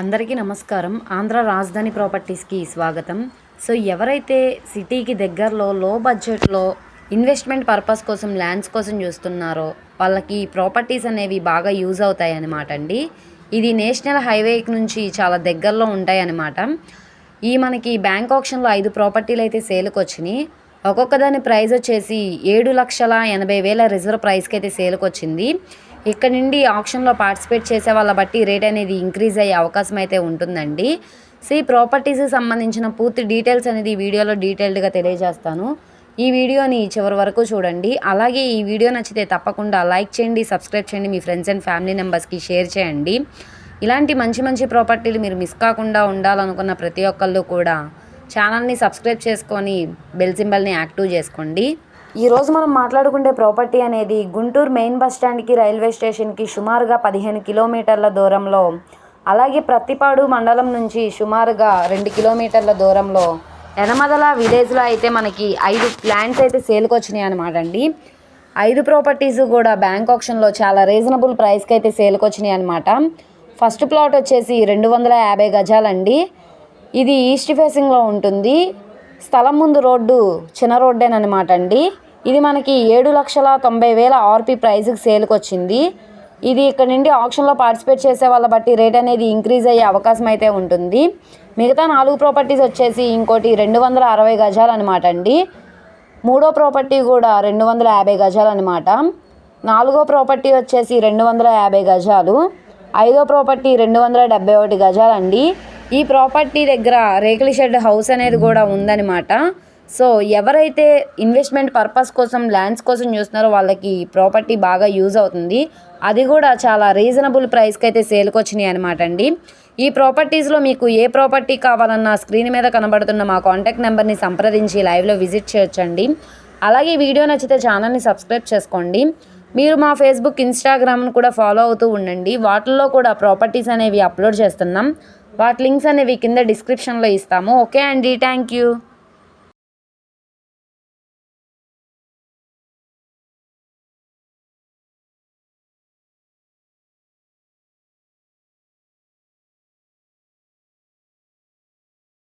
అందరికీ నమస్కారం. ఆంధ్ర రాజధాని ప్రాపర్టీస్కి స్వాగతం. సో ఎవరైతే సిటీకి దగ్గరలో లో బడ్జెట్లో ఇన్వెస్ట్మెంట్ పర్పస్ కోసం ల్యాండ్స్ కోసం చూస్తున్నారో వాళ్ళకి ప్రాపర్టీస్ అనేవి బాగా యూజ్ అవుతాయి అన్నమాట అండి. ఇది నేషనల్ హైవే నుంచి చాలా దగ్గరలో ఉంటాయి అన్నమాట ఈ మనకి బ్యాంక్ ఆప్షన్లో ఐదు ప్రాపర్టీలు అయితే సేల్కి వచ్చినాయి. ఒక్కొక్క దాని ప్రైస్ వచ్చేసి ఏడు లక్షల ఎనభై వేల రిజర్వ్ ప్రైస్కి అయితే సేల్కి వచ్చింది. ఇక్కడ నుండి ఆప్షన్లో పార్టిసిపేట్ చేసే వాళ్ళ బట్టి రేట్ అనేది ఇంక్రీజ్ అయ్యే అవకాశం అయితే ఉంటుందండి. సో ఈ ప్రాపర్టీస్కి సంబంధించిన పూర్తి డీటెయిల్స్ అనేది ఈ వీడియోలో డీటెయిల్డ్గా తెలియజేస్తాను. ఈ వీడియోని చివరి వరకు చూడండి. అలాగే ఈ వీడియో నచ్చితే తప్పకుండా లైక్ చేయండి సబ్స్క్రైబ్ చేయండి మీ ఫ్రెండ్స్ అండ్ ఫ్యామిలీ మెంబర్స్కి షేర్ చేయండి. ఇలాంటి మంచి మంచి ప్రాపర్టీలు మీరు మిస్ కాకుండా ఉండాలనుకున్న ప్రతి ఒక్కళ్ళు కూడా ఛానల్ని సబ్స్క్రైబ్ చేసుకొని బెల్ సింబల్ని యాక్టివ్ చేసుకోండి. ఈరోజు మనం మాట్లాడుకునే ప్రాపర్టీ అనేది గుంటూరు మెయిన్ బస్ స్టాండ్కి రైల్వే స్టేషన్కి సుమారుగా పదిహేను కిలోమీటర్ల దూరంలో. అలాగే ప్రత్తిపాడు మండలం నుంచి సుమారుగా రెండు కిలోమీటర్ల దూరంలో. ఎనమదల విలేజ్లో అయితే మనకి ఐదు ప్లాంట్స్ అయితే సేల్కి వచ్చినాయి అనమాట అండి. ఐదు ప్రాపర్టీస్ కూడా బ్యాంక్ ఆప్షన్లో చాలా రీజనబుల్ ప్రైస్కి అయితే సేల్కి వచ్చినాయి అనమాట ఫస్ట్ ప్లాట్ వచ్చేసి రెండు వందల యాభై గజాలండి. ఇది ఈస్ట్ ఫేసింగ్లో ఉంటుంది. స్థలం ముందు రోడ్డు చిన్న రోడ్డేనమాట అండి. ఇది మనకి ఏడు లక్షల తొంభై వేల ఆర్పి ప్రైజ్కి సేల్కి వచ్చింది ఇది ఇక్కడ నుండి ఆప్షన్లో పార్టిసిపేట్ చేసే వాళ్ళ బట్టి రేట్ అనేది ఇంక్రీజ్ అయ్యే అవకాశం అయితే ఉంటుంది. మిగతా నాలుగు ప్రాపర్టీస్ వచ్చేసి ఇంకోటి రెండు వందల అరవై గజాలు అనమాట అండి. మూడో ప్రాపర్టీ కూడా రెండు వందల యాభై గజాలు అనమాట నాలుగో ప్రాపర్టీ వచ్చేసి రెండు వందల యాభై గజాలు. ఐదో ప్రాపర్టీ రెండు వందల డెబ్బై ఒకటి గజాలండి. ఈ ప్రాపర్టీ దగ్గర రేకుల షెడ్ హౌస్ అనేది కూడా ఉందన్నమాట. సో ఎవరైతే ఇన్వెస్ట్మెంట్ పర్పస్ కోసం ల్యాండ్స్ కోసం చూస్తున్నారో వాళ్ళకి ప్రాపర్టీ బాగా యూజ్ అవుతుంది. అది కూడా చాలా రీజనబుల్ ప్రైస్కి అయితే సేల్కి వచ్చినాయి అనమాట అండి. ఈ ప్రాపర్టీస్లో మీకు ఏ ప్రాపర్టీ కావాలన్నా స్క్రీన్ మీద కనబడుతున్న మా కాంటాక్ట్ నెంబర్ని సంప్రదించి లైవ్లో విజిట్ చేయొచ్చండి. అలాగే వీడియో నచ్చితే ఛానల్ని సబ్స్క్రైబ్ చేసుకోండి. మీరు మా ఫేస్బుక్ ఇన్స్టాగ్రామ్ను కూడా ఫాలో అవుతూ ఉండండి. వాటిల్లో కూడా ప్రాపర్టీస్ అనేవి అప్లోడ్ చేస్తున్నాం. వాటి లింక్స్ అనేవి కింద డిస్క్రిప్షన్లో ఇస్తాము. ఓకే అండి. Thank you